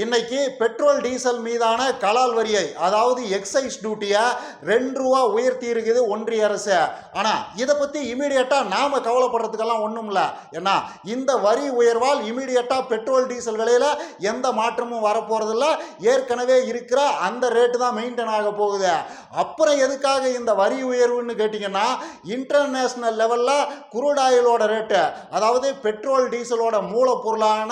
இன்னைக்கு petrol diesel மீதான கலால் வரியை அதாவது எக்ஸைஸ் டியூட்டியை ரெண்டு ரூபா உயர்த்தி இருக்குது ஒன்றிய அரசு. ஆனால் இதை பற்றி இமீடியட்டாக நாம் கவலைப்படுறதுக்கெல்லாம் ஒன்றும் இல்லை. ஏன்னா இந்த வரி உயர்வால் இமீடியட்டாக பெட்ரோல் டீசல் விலையில் எந்த மாற்றமும் வரப்போகிறதில்ல ஏற்கனவே இருக்கிற அந்த ரேட்டு தான் மெயின்டைன் ஆக போகுது. அப்புறம் எதுக்காக இந்த வரி உயர்வுன்னு கேட்டிங்கன்னா இன்டர்நேஷ்னல் லெவலில் குரூட் ஆயிலோட ரேட்டு அதாவது பெட்ரோல் டீசலோட மூலப்பொருளான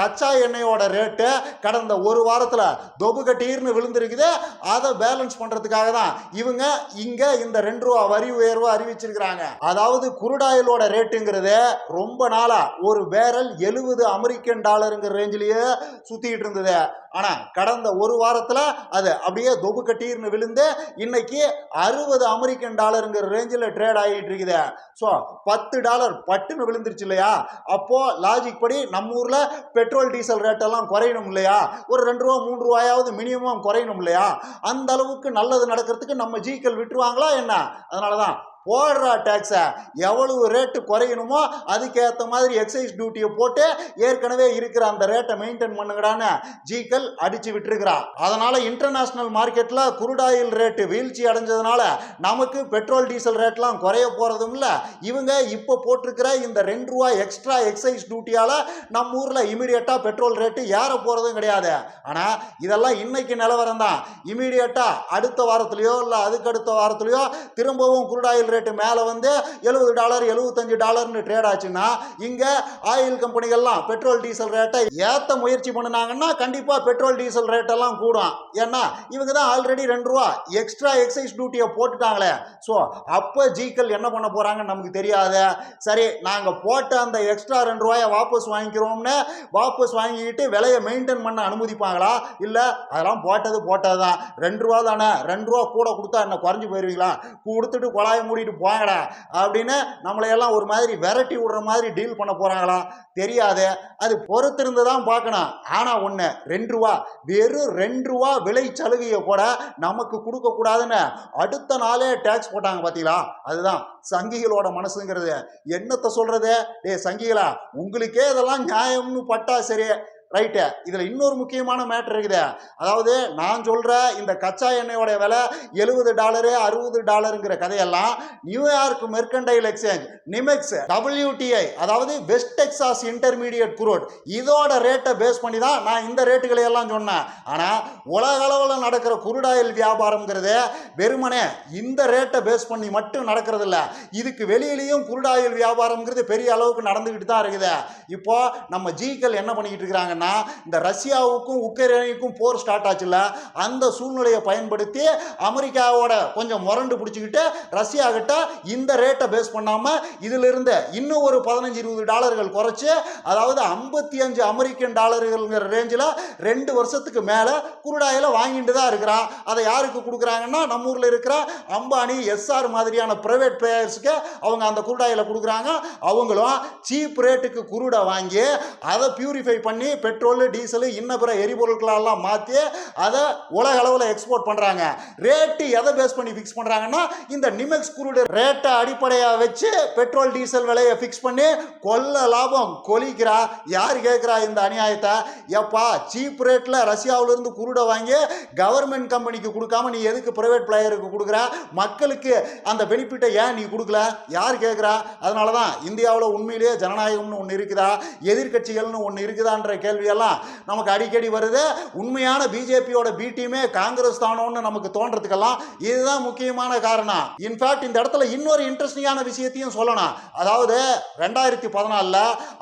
கச்சா எண்ணெயோட ரேட்டு கடந்த ஒரு வாரத்தில் தொபு கட்டீர்னு விழுந்திருக்குது அதை பேலன்ஸ் பண்ணுறதுக்காக தான் இவங்க இங்கே இந்த ரெண்டு ரூபா வரி உயர்வு அறிவிச்சிருக்கிறாங்க. அதாவது குருடாயிலோட ரேட்டுங்கிறது ரொம்ப நாளாக ஒரு பேரல் எழுபது அமெரிக்கன் டாலருங்கிற ரேஞ்சிலேயே சுற்றிக்கிட்டு இருந்தது. ஆனால் கடந்த ஒரு வாரத்தில் அது அப்படியே தொகு கட்டீர்னு விழுந்து இன்னைக்கு அறுபது அமெரிக்கன் டாலருங்கிற ரேஞ்சில் ட்ரேட் ஆகிட்டு இருக்குது. ஸோ பத்து டாலர் பட்டுன்னு விழுந்துருச்சு இல்லையா? அப்போது லாஜிக் படி நம்ம ஊரில் பெட்ரோல் டீசல் ரேட்டெல்லாம் குறையணும் இல்லையா? ஒரு ரெண்டு ரூபா மூணு ரூபாயாவது மினிமம் குறையணும் இல்லையா? அந்த அளவுக்கு நல்லது நடக்கிறதுக்கு நம்ம ஜீக்கள் விட்டுருவாங்களா என்ன? அதனால தான் போடுறா டேக்ஸை எவ்வளவு ரேட்டு குறையணுமோ அதுக்கேற்ற மாதிரி எக்ஸைஸ் டியூட்டியை போட்டு ஏற்கனவே இருக்கிற அந்த ரேட்டை மெயின்டைன் பண்ணுங்கடான்னு ஜீக்கல் அடிச்சு விட்டுருக்கிறா. அதனால இன்டர்நேஷனல் மார்க்கெட்டில் குருடாயில் ரேட்டு வீழ்ச்சி அடைஞ்சதுனால நமக்கு பெட்ரோல் டீசல் ரேட்லாம் குறைய போகிறதும் இல்லை. இவங்க இப்போ போட்டிருக்கிற இந்த ரெண்டு ரூபா எக்ஸ்ட்ரா எக்ஸைஸ் டியூட்டியால் நம்ம ஊரில் இமீடியட்டாக பெட்ரோல் ரேட்டு ஏற போகிறதும் கிடையாது. ஆனால் இதெல்லாம் இன்னைக்கு நிலவரம் தான். இமீடியட்டாக அடுத்த வாரத்துலையோ இல்லை அதுக்கு அடுத்த வாரத்துலையோ திரும்பவும் குருடாயில் ரேட்டு மேலே வந்து எழுபது டாலர் எழுபத்தஞ்சு டாலர்னு ட்ரேட் ஆச்சுன்னா இங்கே ஆயில் கம்பெனிகள்லாம் பெட்ரோல் டீசல் ரேட்டை ஏற்ற முயற்சி பண்ணினாங்கன்னா கண்டிப்பாக பெட்ரோல் டீசல் ரேட்டெல்லாம் கூடும். ஏன்னா இவங்க தான் ஆல்ரெடி ரெண்டு ரூபா எக்ஸ்ட்ரா எக்ஸைஸ் டியூட்டியை போட்டுட்டாங்களே. ஸோ அப்போ ஜீக்கல் என்ன பண்ண போகிறாங்கன்னு நமக்கு தெரியாது. சரி நாங்கள் போட்ட அந்த எக்ஸ்ட்ரா ரெண்டு ரூபாயை வாபஸ் வாங்கிக்கிறோம்னு வாபஸ் வாங்கிக்கிட்டு விலையை மெயின்டைன் பண்ண அனுமதிப்பாங்களா? இல்லை அதெல்லாம் போட்டது போட்டது தான் ரெண்டு ரூபா தானே. ரெண்டு ரூபா கூட கொடுத்தா என்ன குறைஞ்சி போயிருவீங்களா? கொடுத்துட்டு குழாயை மூடிட்டு போங்கடா அப்படின்னு நம்மளையெல்லாம் ஒரு மாதிரி விரட்டி விடுற மாதிரி டீல் பண்ண போகிறாங்களா தெரியாது. அது பொறுத்திருந்து தான் பார்க்கணும். ஆனால் ஒன்று ரெண்டு ரூபா. வெறும் ரெண்டு ரூபா விலை சலுகையை கூட நமக்கு கொடுக்கக்கூடாதுன்னு அடுத்த நாளே டேக்ஸ் போட்டாங்க பார்த்தீங்களா அதுதான் சங்கிகளோட மனசுங்கிறது. என்னத்தை சொல்கிறது டே சங்கிகளா உங்களுக்கே இதெல்லாம் நியாயம்னு பட்டா சரி. ரைட்டு இதில் இன்னொரு முக்கியமான மேட்ரு இருக்குது. அதாவது நான் சொல்கிற இந்த கச்சா எண்ணெயோட விலை எழுபது டாலரு அறுபது டாலருங்கிற கதையெல்லாம் New York mercantile exchange NYMEX WTI அதாவது வெஸ்ட் டெக்ஸாஸ் இன்டர்மீடியட் குரோட் இதோட ரேட்டை பேஸ் பண்ணி தான் நான் இந்த ரேட்டுகளை எல்லாம் சொன்னேன். ஆனால் உலக அளவில் நடக்கிற குருடாயில் வியாபாரம்ங்கிறது வெறுமனே இந்த ரேட்டை பேஸ் பண்ணி மட்டும் நடக்கிறது இல்லை இதுக்கு வெளியிலையும் குருடாயில் வியாபாரம்ங்கிறது பெரிய அளவுக்கு நடந்துக்கிட்டு தான் இருக்குது. இப்போ நம்ம ஜிகள் என்ன பண்ணிக்கிட்டு இருக்கிறாங்கன்னா இந்த ரஷ்யாவுக்கும் உக்ரைனுக்கும் போர் ஸ்டார்ட் ஆச்சுல்ல அந்த சூழ்நிலையை பயன்படுத்தி அமெரிக்காவோட கொஞ்சம் முரண்டு பிடிச்சிக்கிட்டு ரஷ்யா கிட்ட இந்த ரேட்டை பேஸ் பண்ணாமல் இதிலிருந்து இன்னும் ஒரு பதினஞ்சு இருபது டாலர்கள் குறைச்சி அதாவது ஐம்பத்தி அஞ்சு அமெரிக்கன் டாலர்கள்ங்கிற ரேஞ்சில் ரெண்டு வருஷத்துக்கு மேலே குருடாயில் வாங்கிட்டு தான் இருக்கிறான். அதை யாருக்கு கொடுக்குறாங்கன்னா நம்ம ஊரில் இருக்கிற அம்பானி எஸ்ஆர் மாதிரியான ப்ரைவேட் பிளேயர்ஸுக்கு அவங்க அந்த குருடாயில் கொடுக்குறாங்க. அவங்களும் சீப் ரேட்டுக்கு குருடை வாங்கி அதை பியூரிஃபை பண்ணி பெட்ரோல் டீசலு இன்ன பிற எரிபொருட்களெல்லாம் மாற்றி அதை உலக அளவில் எக்ஸ்போர்ட் பண்ணுறாங்க ரேட்டு எதை பேஸ் பண்ணி ஃபிக்ஸ் பண்ணுறாங்கன்னா இந்த நிமெக்ஸ் குருடு ரேட்டை அடிப்படையாக வச்சு பெட்ரோல் டீசல் விலையை ஃபிக்ஸ் பண்ணி கொல்ல லாபம் கொலிக்கிறா யார் கேட்குறா இந்த அநியாயத்தை? எப்பா சீப் ரேட்டில் ரஷ்யாவிலிருந்து குருடை வாங்கி கவர்மெண்ட் கம்பெனிக்கு கொடுக்காம நீ எதுக்கு ப்ரைவேட் பிளேயருக்கு கொடுக்குற? மக்களுக்கு அந்த பெனிஃபிட்டை ஏன் நீ கொடுக்கல? யார் கேட்குறா? அதனால தான் இந்தியாவில் உண்மையிலேயே ஜனநாயகம்னு ஒன்று இருக்குதா? எதிர்க்கட்சிகள்னு ஒன்று இருக்குதான்ற கேள்வியெல்லாம் நமக்கு அடிக்கடி வருது. உண்மையான பிஜேபியோட பி டீமே காங்கிரஸ் தானோன்னு நமக்கு தோன்றதுக்கெல்லாம் இதுதான் முக்கியமான காரணம். இன்ஃபேக்ட் இந்த இடத்துல இன்னொரு இன்ட்ரெஸ்டிங்கான விஷயத்தையும் சொல்லணும். அதாவது ரெண்டாயிரத்தி பதினாலில்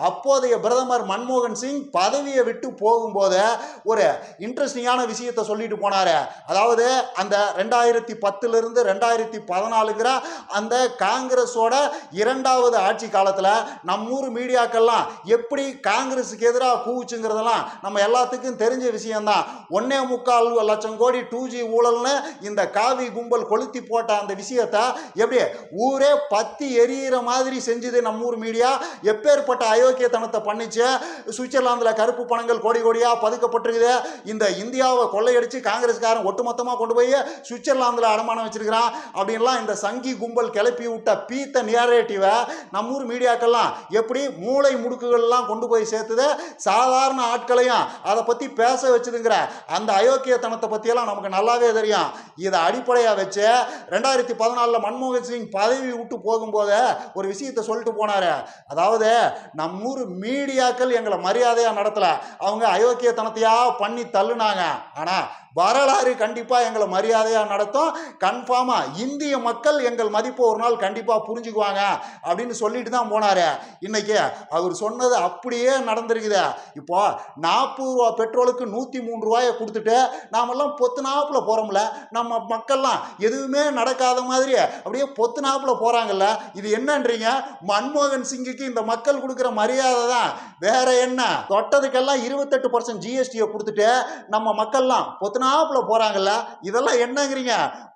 அப்போதைய பிரதமர் மன்மோகன் சிங் பதவியை விட்டு போகும்போது ஒரு இன்ட்ரெஸ்டிங்கான விஷயத்தை சொல்லிட்டு போனாரு. அதாவது அந்த ரெண்டாயிரத்தி பத்துலேருந்து ரெண்டாயிரத்தி பதினாலுங்கிற அந்த காங்கிரஸோட இரண்டாவது ஆட்சி காலத்தில் நம்மூர் மீடியாக்கள்லாம் எப்படி காங்கிரஸுக்கு எதிராக கூவுச்சுங்கிறதெல்லாம் நம்ம எல்லாத்துக்கும் தெரிஞ்ச விஷயம்தான். ஒன்னே முக்கால் லட்சம் கோடி டூ ஜி ஊழல்னு இந்த காவி கும்பல் கொளுத்தி போட்ட அந்த விஷயத்தை எப்படி ஊரே பத்தி எரியிற மாதிரி செஞ்சது நம்ம ஊர் மீடியா எப்பேற்பட்ட அயோக்கியத்தனத்தை பண்ணிச்சு. சுவிட்சர்லாந்தில் கருப்பு பணங்கள் கோடி கோடியாக பதுக்கப்பட்டிருக்குது. இந்த இந்தியாவை கொள்ளையடிச்சு காங்கிரஸ்காரன் ஒட்டுமொத்தமாக கொண்டு போய் சுவிட்சர்லாந்தில் அடமானம் வச்சிருக்கிறான் அப்படின்லாம் இந்த சங்கி கும்பல் கிளப்பி விட்ட பீத்த நேரேட்டிவை நம்ம ஊர் மீடியாக்கெல்லாம் எப்படி மூளை முடுக்குகள்லாம் கொண்டு போய் சேர்த்துது? சாதாரண சாதாரண ஆட்களையும் அதை பற்றி பேச வச்சுதுங்கிற அந்த அயோக்கியத்தனத்தை பற்றியெல்லாம் நமக்கு நல்லாவே தெரியும். இதை அடிப்படையாக வச்சு ரெண்டாயிரத்தி பதினாலில் மன்மோகன் சிங் பதவி விட்டு போகும்போது ஒரு விஷயத்தை சொல்லிட்டு போனார். அதாவது நம்மூர் மீடியாக்கள் எங்களை மரியாதையாக நடத்தலை. அவங்க அயோக்கியத்தனத்தையாக பண்ணி தள்ளுனாங்க. ஆனால் வரலாறு கண்டிப்பாக எங்களை மரியாதையாக நடத்தும். கன்ஃபார்மாக இந்திய மக்கள் எங்கள் மதிப்பை ஒரு நாள் கண்டிப்பாக புரிஞ்சுக்குவாங்க அப்படின்னு சொல்லிட்டு தான் போனார். இன்னைக்கு அவர் சொன்னது அப்படியே நடந்திருக்குது. இப்போ நாற்பது ரூபா பெட்ரோலுக்கு நூற்றி மூணு ரூபாயை கொடுத்துட்டு நாமெல்லாம் பொத்து நாப்பில் போகிறோம்ல நம்ம மக்கள்லாம் எதுவுமே நடக்காத மாதிரி அப்படியே பொத்து நாப்பில் போகிறாங்கல்ல இது என்னன்றீங்க? மன்மோகன் சிங்குக்கு இந்த மக்கள் கொடுக்குற மரியாதை தான். வேற என்ன? தொட்டதுக்கெல்லாம் இருபத்தெட்டு பர்சன்ட் ஜிஎஸ்டியை கொடுத்துட்டு நம்ம மக்கள்லாம் பொத்து பொத்துனாப்புல போறாங்கல்ல? இதெல்லாம் என்னங்கிறீங்க?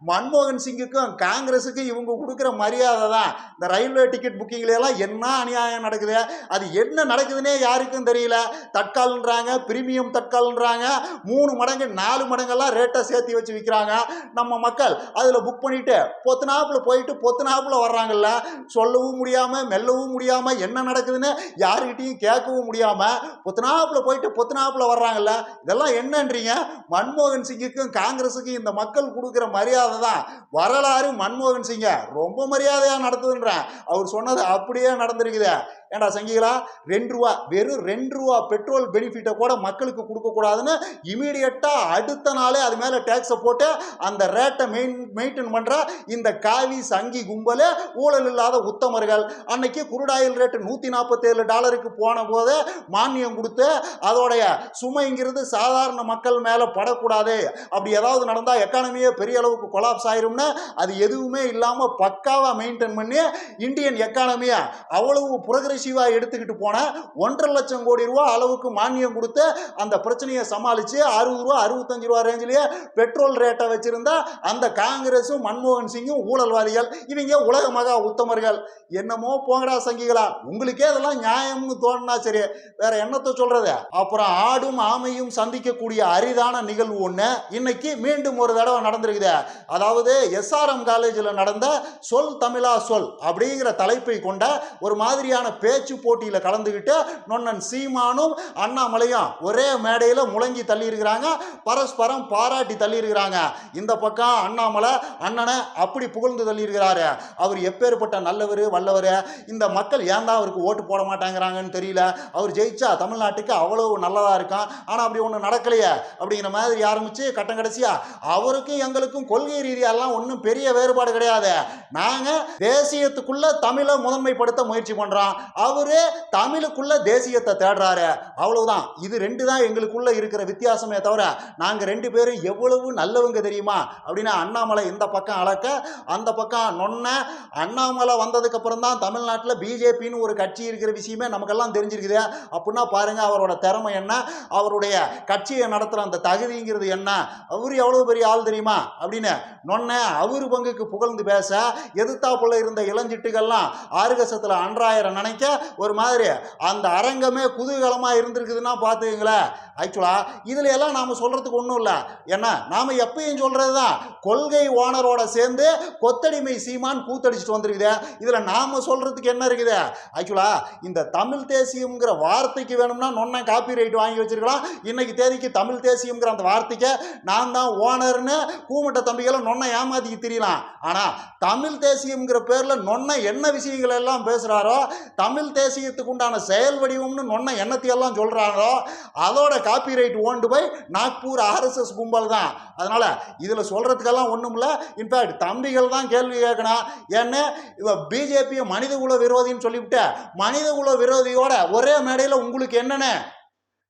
மன்மோகன் சிங்குக்கும் காங்கிரஸுக்கும் இவங்க கொடுக்குற மரியாதை தான். இந்த ரயில்வே டிக்கெட் புக்கிங்ல எல்லாம் என்ன அநியாயம் நடக்குது? அது என்ன நடக்குதுன்னே யாருக்கும் தெரியல. தட்கால்ன்றாங்க பிரீமியம் தட்கால்ன்றாங்க மூணு மடங்கு நாலு மடங்கெல்லாம் ரேட்டை சேர்த்து வச்சு விற்கிறாங்க நம்ம மக்கள் அதில் புக் பண்ணிட்டு பொத்துனாப்புல போயிட்டு பொத்துனாப்புல வர்றாங்கல்ல. சொல்லவும் முடியாமல் மெல்லவும் முடியாமல் என்ன நடக்குதுன்னு யாருக்கிட்டையும் கேட்கவும் முடியாமல் பொத்துனாப்புல போயிட்டு பொத்துனாப்புல வர்றாங்கல்ல. இதெல்லாம் என்னன்றீங்க? மன்மோகன் சிங்குக்கும் காங்கிரஸுக்கும் இந்த மக்கள் கொடுக்குற மரியாதை தான். வரலாறு மன்மோகன் சிங்க ரொம்ப மரியாதையாக நடத்துதுன்றேன். அவர் சொன்னது அப்படியே நடந்திருக்குது. ஏண்டா சங்கிகளா? ரெண்டு ரூபா வெறும் ரெண்டு ரூபா பெட்ரோல் பெனிஃபிட்டை கூட மக்களுக்கு கொடுக்கக்கூடாதுன்னு இமீடியட்டாக அடுத்த நாளே அது மேலே டேக்ஸை போட்டு அந்த ரேட்டை மெயின் மெயின்டைன் பண்ணுற இந்த காவி சங்கி கும்பல் ஊழல் இல்லாத உத்தமர்கள். அன்னைக்கு குருடாயில் ரேட்டு நூற்றி நாற்பத்தேழு டாலருக்கு போன போது மானியம் கொடுத்து அதோடைய சுமைங்கிறது சாதாரண மக்கள் மேலே படக்கூடாது. அப்படி ஏதாவது நடந்தால் எக்கானமியே பெரிய அளவுக்கு கொலாப்ஸ் ஆயிரும்னு அது எதுவுமே இல்லாமல் பக்காவாக மெயின்டைன் பண்ணி இந்தியன் எக்கானமியை அவ்வளவு சிவா எடுத்துக்கிட்டு போன ஒன்றரை லட்சம் கோடி ரூபா அளவுக்கு மானியம் கொடுத்து அந்த பிரச்சனையை சமாளித்து அறுபது ரூபா அறுபத்தஞ்சு ரூபா ரேஞ்சிலேயே பெட்ரோல் ரேட்டை வச்சுருந்தா அந்த காங்கிரஸும் மன்மோகன் சிங்கும் ஊழல்வாதிகள். இவங்க உலக மகா உத்தமர்கள். என்னமோ போங்கடா சங்கிகளா. உங்களுக்கே அதெல்லாம் நியாயம்னு தோணுனா சரி. வேற என்னத்தை சொல்றது? அப்புறம் ஆடும் ஆமையும் சந்திக்கக்கூடிய அரிதான நிகழ்வு ஒன்று இன்னைக்கு மீண்டும் ஒரு தடவை நடந்திருக்குது. அதாவது எஸ்ஆர்எம் காலேஜில் நடந்த சொல் தமிழா சொல் அப்படிங்கிற தலைப்பை கொண்ட ஒரு மாதிரியான பேச்சு போட்டியில் கலந்துக்கிட்டு நொன்னன் சீமானும் அண்ணாமலையும் ஒரே மேடையில் முழங்கி தள்ளியிருக்கிறாங்க. பரஸ்பரம் பாராட்டி தள்ளியிருக்கிறாங்க. இந்த பக்கம் அண்ணாமலை அண்ணனை அப்படி புகழ்ந்து தள்ளியிருக்கிறாரு. அவர் எப்பேற்பட்ட நல்லவர் வல்லவர்? இந்த மக்கள் ஏன் தான் அவருக்கு ஓட்டு போட மாட்டாங்கிறாங்கன்னு தெரியல. அவர் ஜெயிச்சா தமிழ்நாட்டுக்கு அவ்வளவு நல்லதாக இருக்கான் ஆனால் அப்படி ஒன்று நடக்கலையே அப்படிங்கிற மாதிரி ஆரம்பித்து கட்டம் கடைசியா அவருக்கும் எங்களுக்கும் கொள்கை ரீதியாலாம் ஒன்றும் பெரிய வேறுபாடு கிடையாது. நாங்கள் தேசியத்துக்குள்ளே தமிழை முதன்மைப்படுத்த முயற்சி பண்ணுறோம் அவரு தமிழுக்குள்ள தேசியத்தை தேடுறாரு. அவ்வளவுதான். இது ரெண்டு தான் எங்களுக்குள்ள இருக்கிற வித்தியாசமே தவிர நாங்கள் ரெண்டு பேரும் எவ்வளவு நல்லவங்க தெரியுமா? அப்படின்னா அண்ணாமலை இந்த பக்கம் அளக்க அந்த பக்கம் நொன்ன அண்ணாமலை வந்ததுக்கு அப்புறம் தான் தமிழ்நாட்டில் பிஜேபின்னு ஒரு கட்சி இருக்கிற விஷயமே நமக்கெல்லாம் தெரிஞ்சிருக்குது. அப்படின்னா பாருங்க அவரோட திறமை என்ன? அவருடைய கட்சியை நடத்துகிற அந்த தகுதிங்கிறது என்ன? அவர் எவ்வளவு பெரிய ஆள் தெரியுமா? அப்படின்னு நொன்ன அவர் பங்குக்கு புகழ்ந்து பேச எதிர்த்தாப்புல இருந்த இளஞ்சிட்டுகள்லாம் ஆறுகசத்தில் அன்றாயிரம் நினைக்க ஒரு மாதிரி. அந்த அரங்கமே குதூகலமாக இருந்திருக்குதுன்னா பார்த்துக்கங்களேன். ஆக்சுவலாக இதில் எல்லாம் நாம் சொல்கிறதுக்கு ஒன்றும் இல்லை. என்ன நாம் எப்பயும் சொல்கிறது தான் கொள்கை ஓனரோட சேர்ந்து கொத்தடிமை சீமான் கூத்தடிச்சிட்டு வந்திருக்குது. இதில் நாம் சொல்கிறதுக்கு என்ன இருக்குது? ஆக்சுவலாக இந்த தமிழ் தேசியம்ங்கிற வார்த்தைக்கு வேணும்னா நொன்ன காப்பி ரைட் வாங்கி வச்சிருக்கலாம். இன்னைக்கு தேதிக்கு தமிழ் தேசியம்ங்கிற அந்த வார்த்தைக்கு நான் தான் ஓனர்னு கூமட்ட தம்பிகளை நொன்ன ஏமாத்திக்கு தெரியலாம். ஆனால் தமிழ் தேசியம்ங்கிற பேரில் நொன்ன என்ன விஷயங்கள் எல்லாம் பேசுகிறாரோ தமிழ் தேசியத்துக்கு உண்டான செயல் வடிவம்னு நொன்ன எண்ணத்தையெல்லாம் சொல்கிறாங்களோ அதோட காப்பி ரைட் ஓண்டு போய் நாக்பூர் ஆர்எஸ்எஸ் கும்பல் தான். அதனால் இதில் சொல்கிறதுக்கெல்லாம் ஒன்றும் இல்லை இன்ஃபேக்ட் தம்பிகள் தான் கேள்வி கேட்கணும். ஏன்னு இவ பிஜேபியை மனிதகுல விரோதின்னு சொல்லிவிட்டு. மனிதகுல விரோதியோட ஒரே மேடையில் உங்களுக்கு என்னென்ன?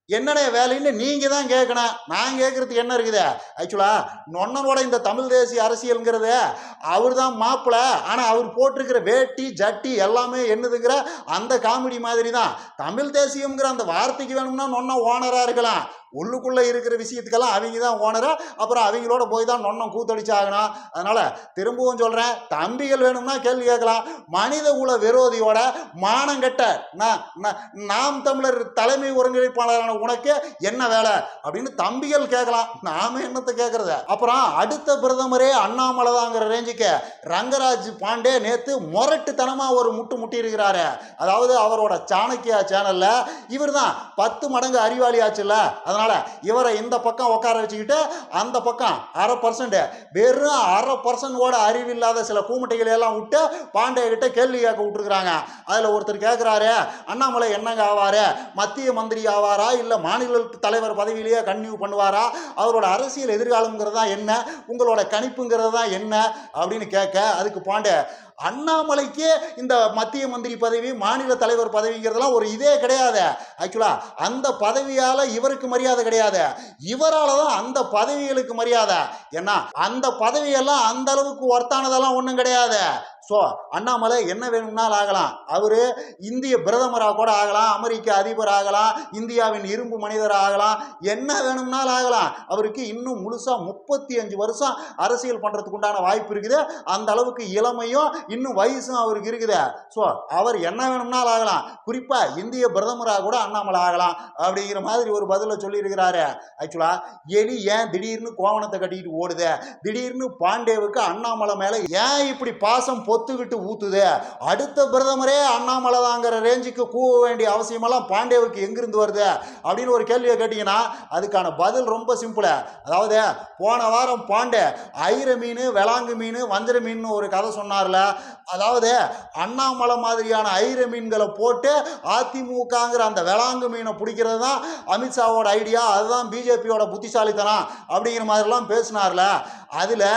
என்னடைய வேலைன்னு நீங்கள் தான் கேட்கணும். நான் கேட்குறதுக்கு என்ன இருக்குது? ஆக்சுவலாக நொன்னனோட இந்த தமிழ் தேசிய அரசியலுங்கிறது அவர் தான் மாப்பிள்ள ஆனால் அவர் போட்டிருக்கிற வேட்டி ஜட்டி எல்லாமே என்னதுங்கிற அந்த காமெடி மாதிரி தான் தமிழ் தேசியம்ங்கிற அந்த வார்த்தைக்கு வேணும்னா நொன்ன ஓனராக இருக்கலாம். உள்ளுக்குள்ளே இருக்கிற விஷயத்துக்கெல்லாம் அவங்க தான் ஓனராக அப்புறம் அவங்களோட போய் தான் நொன்னம் கூத்தடிச்சாகணும். அதனால் திரும்பவும் சொல்கிறேன் தம்பிகள் வேணும்னா கேள்வி கேட்கலாம். மனித குல விரோதியோட மானங்கெட்ட நா- நாம் தமிழர் தலைமை ஒருங்கிணைப்பாளரான உனக்கு என்ன வேலை அப்படின்னு தம்பிகள் கேட்கலாம். நாம என்னத்தை கேட்கறது? அப்புறம் அடுத்த பிரதமரே அண்ணாமலை தாங்கிற ரேஞ்சுக்கு ரங்கராஜ் பாண்டே நேற்று முரட்டுத்தனமாக ஒரு முட்டு முட்டி இருக்கிறாரு அதாவது அவரோட சாணக்கியா சேனலில் இவர் தான் பத்து மடங்கு அறிவாளி ஆச்சுல்ல. அதனால் இவரை இந்த பக்கம் உட்கார வச்சுக்கிட்டு அந்த பக்கம் அரை பர்சன்ட் வெறும் அரை பர்சன்டோட அறிவில்லாத சில கூமுட்டைகளை எல்லாம் விட்டு பாண்டே கிட்ட கேள்வி கேட்க விட்டுருக்குறாங்க. அதில் ஒருத்தர் கேட்குறாரு அண்ணாமலை என்னங்க ஆவார்? மத்திய மந்திரி ஆவாரா? இல்லை மாநில தலைவர் பதவியிலேயே கன்னியூ பண்ணுவாரா? அவரோட அரசியல் எதிர்காலங்கிறது தான் என்ன? உங்களோட கணிப்புங்கிறது தான் என்ன? அப்படின்னு கேட்க அதுக்கு பாண்டே அண்ணாமலைக்கே இந்த மத்திய மந்திரி பதவி மாநில தலைவர் பதவிங்கிறதெல்லாம் ஒரு இதே கிடையாது. ஆக்சுவலா அந்த பதவியால் இவருக்கு மரியாதை கிடையாது. இவரால் தான் அந்த பதவிகளுக்கு மரியாதை. ஏன்னா அந்த பதவியெல்லாம் அந்த அளவுக்கு ஒர்த்தானதெல்லாம் ஒன்றும் கிடையாது. ஸோ அண்ணாமலை என்ன வேணும்னாலும் ஆகலாம். அவர் இந்திய பிரதமராக கூட ஆகலாம் அமெரிக்க அதிபர் ஆகலாம் இந்தியாவின் இரும்பு மனிதர் ஆகலாம். என்ன வேணும்னாலும் ஆகலாம். அவருக்கு இன்னும் முழுசாக முப்பத்தி அஞ்சு வருஷம் அரசியல் பண்ணுறதுக்கு உண்டான வாய்ப்பு இருக்குது. அந்த அளவுக்கு இளமையும் இன்னும் வயசும் அவருக்கு இருக்குது. ஸோ அவர் என்ன வேணும்னாலும் ஆகலாம். குறிப்பாக இந்திய பிரதமராக கூட அண்ணாமலை ஆகலாம் அப்படிங்கிற மாதிரி ஒரு பதிலை சொல்லியிருக்கிறாரு. ஆக்சுவலாக எலி ஏன் திடீர்னு கோவணத்தை கட்டிக்கிட்டு ஓடுது? திடீர்னு பாண்டேவுக்கு அண்ணாமலை மேலே ஏன் இப்படி பாசம் போ பொத்துக்கிட்டு ஊத்துது. அடுத்த பிரதமரே அண்ணாமலை தாங்கிற ரேஞ்சுக்கு கூவ வேண்டிய அவசியமெல்லாம் பாண்டேவுக்கு எங்கிருந்து வருது? அப்படின்னு ஒரு கேள்வியை கேட்டிங்கன்னா அதுக்கான பதில் ரொம்ப சிம்பிள் அதாவது போன வாரம் பாண்டே ஐர மீன் வெளாங்கு மீன் வஞ்சர மீன் ஒரு கதை சொன்னார்ல. அதாவது அண்ணாமலை மாதிரியான ஐர மீன்களை போட்டு அதிமுகங்கிற அந்த வெளாங்கு மீனை பிடிக்கிறது தான் அமித்ஷாவோட ஐடியா அதுதான் பிஜேபியோட புத்திசாலித்தனம் அப்படிங்கிற மாதிரிலாம் பேசினார்ல. அதில்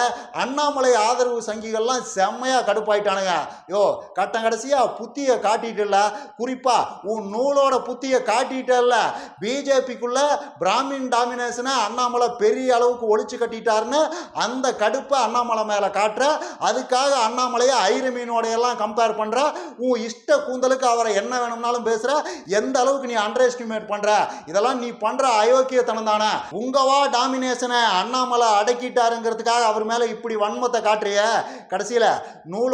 அண்ணாமலை ஆதரவு சங்கிகள்லாம் செம்மையாக கடுப்பு கடுப்பாயிட்டானுங்க யோ கட்டம் கடைசியாக புத்தியை காட்டிட்டல குறிப்பாக உன் நூலோட புத்தியை காட்டிட்டல பிஜேபிக்குள்ள பிராமின் டாமினேஷனை அண்ணாமலை பெரிய அளவுக்கு ஒழிச்சு கட்டிட்டாருன்னு அந்த கடுப்பை அண்ணாமலை மேலே காட்டுற அதுக்காக அண்ணாமலையை ஐர எல்லாம் கம்பேர் பண்ணுற உன் இஷ்ட கூந்தலுக்கு அவரை என்ன வேணும்னாலும் பேசுகிற எந்த அளவுக்கு நீ அண்டர் எஸ்டிமேட் பண்ணுற இதெல்லாம் நீ பண்ணுற அயோக்கியத்தனம் தானே உங்கவா டாமினேஷனை அண்ணாமலை அடக்கிட்டாருங்கிறதுக்காக அவர் மேலே இப்படி வன்மத்தை காட்டுறிய. கடைசியில்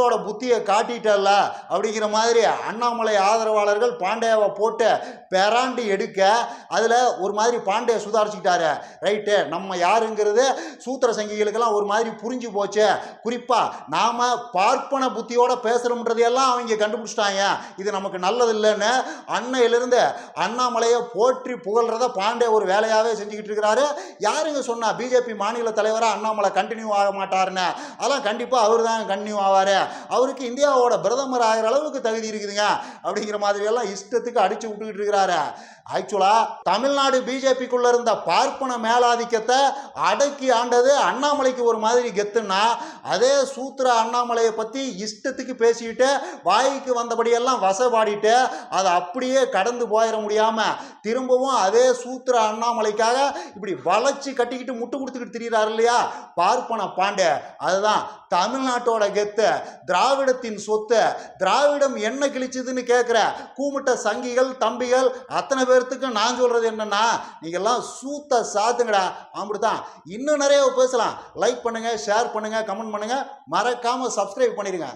நூலோட புத்தியை காட்டிட்டல்ல அப்படிங்கிற மாதிரி அண்ணாமலை ஆதரவாளர்கள் பாண்டியாவை போட்டு பெராண்டி எடுக்க அதில் ஒரு மாதிரி பாண்டிய சுதாரிச்சுக்கிட்டாரு. ரைட்டு நம்ம யாருங்கிறது சூத்திர சங்கிகளுக்கெல்லாம் ஒரு மாதிரி புரிஞ்சு போச்சு. குறிப்பாக நாம் பார்ப்பன புத்தியோட பேசுகிறோம்ன்றதையெல்லாம் அவங்க கண்டுபிடிச்சிட்டாங்க. இது நமக்கு நல்லது இல்லைன்னு அன்னையிலிருந்து அண்ணாமலையை போற்றி புகழ்கிறத பாண்டே ஒரு வேலையாகவே செஞ்சுக்கிட்டு இருக்கிறாரு. யாருங்க சொன்னால் பிஜேபி மாநில தலைவராக அண்ணாமலை கண்டினியூ ஆக மாட்டாருன்னு. அதெல்லாம் கண்டிப்பாக அவர் தான் கண்டினியூ ஆவார். அவருக்கு இந்தியாவோட பிரதமர் ஆகிற அளவுக்கு தகுதி இருக்குதுங்க. அப்படிங்கிற மாதிரி எல்லாம் இஷ்டத்துக்கு அடிச்சு விட்டுக்கிட்டு இருக்கிறாரு. ஆக்சுவலா தமிழ்நாடு பிஜேபிக்குள்ள இருந்த பார்ப்பன மேலாதிக்கத்தை அடக்கி ஆண்டது அண்ணாமலைக்கு ஒரு மாதிரி கெத்துன்னா அதே சூத்திர அண்ணாமலையை பற்றி இஷ்டத்துக்கு பேசிக்கிட்டு வாய்க்கு வந்தபடியெல்லாம் வசப்பாடிட்டு அதை அப்படியே கடந்து போயிட முடியாமல் திரும்பவும் அதே சூத்திர அண்ணாமலைக்காக இப்படி வளைச்சு கட்டிக்கிட்டு முட்டு கொடுத்துக்கிட்டு திரியிறாரு இல்லையா? பார்ப்பன பாண்டே. அதுதான் தமிழ்நாட்டோட கெத்து திராவிடத்தின் சொத்து திராவிடம் என்ன கிழிச்சதுன்னு கேட்குற கூமுட்ட சங்கிகள் தம்பிகள் அத்தனை பேர்த்துக்கும் நான் சொல்கிறது என்னென்னா நீங்கள்லாம் சூத்த சாத்துங்கடா அப்படித்தான் இன்னும் நிறைய பேசலாம். லைக் பண்ணுங்கள் ஷேர் பண்ணுங்கள் கமெண்ட் பண்ணுங்கள் மறக்காமல் சப்ஸ்கிரைப் பண்ணிடுங்க